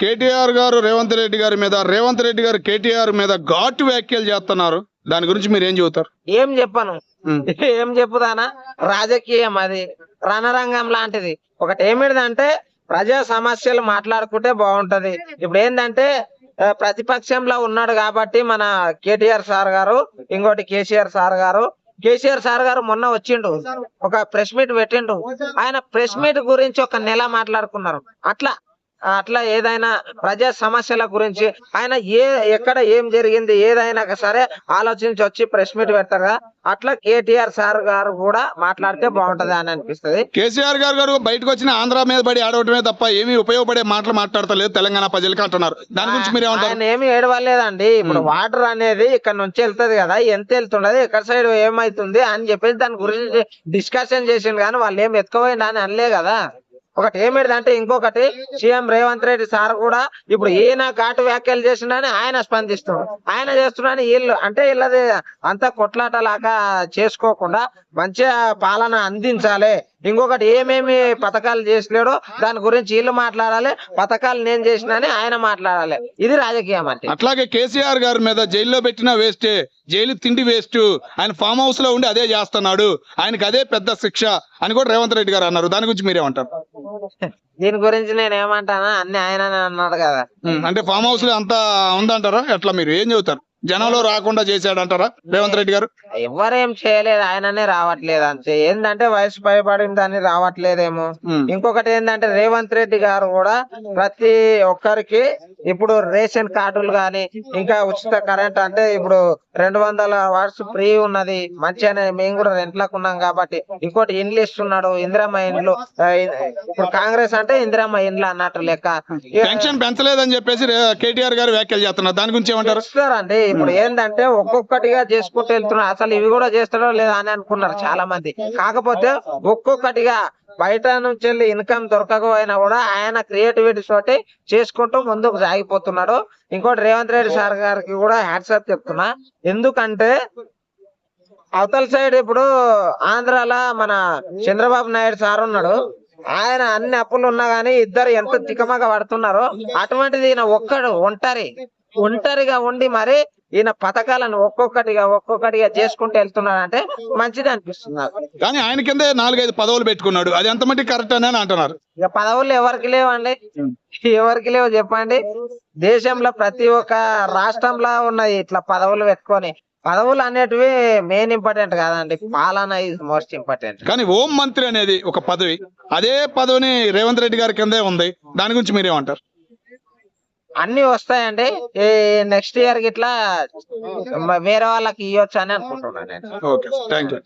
కేటీఆర్ గారు రేవంత్ రెడ్డి గారి మీద రేవంత్ రెడ్డి గారు కేటీఆర్ మీద ఘాటు వ్యాఖ్యలు చేస్తున్నారు. దాని గురించి మీరు ఏం చెబుతారు? ఏం చెప్పను. ఏం చెప్పుదానా రాజకీయం అది. రణరంగం లాంటిది. ఒకటి ఏమిటిదంటే ప్రజా సమస్యలు మాట్లాడుకుంటే బాగుంటది. ఇప్పుడు ఏంటంటే ప్రతిపక్షంలో ఉన్నాడు కాబట్టి మన కేటీఆర్ సార్ గారు ఇంకోటి కేసీఆర్ సార్ గారు. కేసీఆర్ సార్ గారు మొన్న వచ్చిండు. ఒక ప్రెస్ మీట్ పెట్టిండు. ఆయన ప్రెస్ మీట్ గురించి ఒక నెల మాట్లాడుకున్నారు. అట్లా అట్లా ఏదైనా ప్రజా సమస్యల గురించి ఆయన ఏ ఎక్కడ ఏం జరిగింది ఏదైనా సరే ఆలోచించి వచ్చి ప్రెస్ మీట్ పెడతారు కదా అట్లా కేటీఆర్ సార్ గారు కూడా మాట్లాడితే బాగుంటది అని అనిపిస్తది. కేసీఆర్ గారు గారు బయటకు వచ్చిన ఆంధ్ర మీద పడి ఆడవటమే తప్ప ఏమీ ఉపయోగపడే మాటలు మాట్లాడతలేదు తెలంగాణ ప్రజలకి అంటున్నారు. దాని గురించి మీరు ఆయన ఏమి ఏడవలేదండి. ఇప్పుడు వాటర్ అనేది ఇక్కడ నుంచి వెళ్తది కదా ఎంత వెళ్తుండదు ఎక్కడ సైడ్ ఏమైతుంది అని చెప్పేసి దాని గురించి డిస్కషన్ చేసిండు కానీ వాళ్ళు ఏం ఎత్తుకోపోయింది అని అనలే కదా. ఒకటి ఏమిటిదంటే ఇంకొకటి సీఎం రేవంత్ రెడ్డి సార్ కూడా ఇప్పుడు ఈయన ఘాటు వ్యాఖ్యలు చేసిండని ఆయన స్పందిస్తున్నాడు. ఆయన చేస్తున్నాడని వీళ్ళు అంటే వీళ్ళది అంత కొట్లాటలాగా చేసుకోకుండా మంచిగా పాలన అందించాలి. ఇంకొకటి ఏమేమి పథకాలు చేసలేడో దాని గురించి వీళ్ళు మాట్లాడాలి. పథకాలు నేను చేసినని ఆయన మాట్లాడాలి. ఇది రాజకీయం అంటే. అట్లాగే కేసీఆర్ గారి మీద జైల్లో పెట్టిన వేస్టే జైలు తిండి వేస్ట్ ఆయన ఫామ్ హౌస్లో ఉండి అదే చేస్తున్నాడు. ఆయనకి అదే పెద్ద శిక్ష అని కూడా రేవంత్ రెడ్డి గారు అన్నారు. దాని గురించి మీరేమంటారు? Agora. దీని గురించి నేను ఏమంటానా? అన్ని ఆయననే అన్నాడు కదా. అంటే ఫామ్ హౌస్లో అంత ఉందంటారా? ఎట్లా మీరు? ఏం చెబుతారు? జనంలో రాకుండా చేశాడంటారా రేవంత్ రెడ్డి గారు? ఎవరేం చేయలేదు ఆయననే రావట్లేదు అంతే. ఏంటంటే వయసు పైబడిందని రావట్లేదేమో. ఉమ్. ఇంకొకటి ఏంటంటే రేవంత్ రెడ్డి గారు కూడా ప్రతి ఒక్కరికి ఇప్పుడు రేషన్ కార్డులు గాని ఇంకా ఉచిత కరెంట్ అంటే ఇప్పుడు రెండు వందల వాట్స్ ఫ్రీ ఉన్నది. మంచిగానే మేము కూడా రెంట్లకు ఉన్నాం కాబట్టి. ఇంకోటి ఇండ్లు ఇస్తున్నాడు ఇందిరమ్మ ఇండ్లు. ఇప్పుడు కాంగ్రెస్ అంటే ఇందిరమ్మ ఇండ్లు అన్నట్టు లెక్క. పెన్షన్ పెంచలేదని చెప్పేసి కేటీఆర్ గారు వ్యాఖ్యలు చేస్తున్నారు. దాని గురించి ఏమంటారు? చేస్తారండి ఇప్పుడు ఏంటంటే ఒక్కొక్కటిగా చేసుకుంటూ వెళ్తున్నారు అసలు ఇవి కూడా చేస్తారో లేదా అని అనుకున్నారు చాలా మంది కాకపోతే ఒక్కొక్కటిగా బయట నుంచి వెళ్ళి ఇన్కమ్ దొరకకపోయినా కూడా ఆయన క్రియేటివిటీ తోటి చేసుకుంటూ ముందుకు సాగిపోతున్నాడు. ఇంకోటి రేవంత్ రెడ్డి సార్ గారికి కూడా హ్యాట్సాప్ చెప్తున్నా. ఎందుకంటే అవతల సైడ్ ఇప్పుడు ఆంధ్రాలో మన చంద్రబాబు నాయుడు సార్ ఉన్నాడు. ఆయన అన్ని అప్పులు ఉన్నా గానీ ఇద్దరు ఎంత తికమక పడుతున్నారో అటువంటిది ఈయన ఒక్కడు ఒంటరి. ఒంటరిగా ఉండి మరి ఈయన పథకాలను ఒక్కొక్కటిగా ఒక్కొక్కటిగా చేసుకుంటూ వెళ్తున్నాడు అంటే మంచిది అనిపిస్తుంది నాకు. కానీ ఆయన కిందే నాలుగైదు పదవులు పెట్టుకున్నాడు. అది ఎంత మట్టి కరెక్ట్ అని అంటున్నారు. ఇక పదవులు ఎవరికి లేవండి? ఎవరికి లేవు చెప్పండి? దేశంలో ప్రతి ఒక్క రాష్ట్రంలో ఉన్నాయి ఇట్లా పదవులు పెట్టుకొని పదవులు అనేటివి మెయిన్ ఇంపార్టెంట్ కాదండి. పాలన ఇస్ మోస్ట్ ఇంపార్టెంట్ కానీ హోం మంత్రి అనేది ఒక పదవి. అదే పదవిని రేవంత్ రెడ్డి గారి కిందే ఉంది. దాని గురించి మీరేమంటారు? అన్ని వస్తాయండి. ఈ నెక్స్ట్ ఇయర్ గిట్లా వేరే వాళ్ళకి ఇవ్వచ్చు అని అనుకుంటున్నాను నేను. ఓకే. Thank you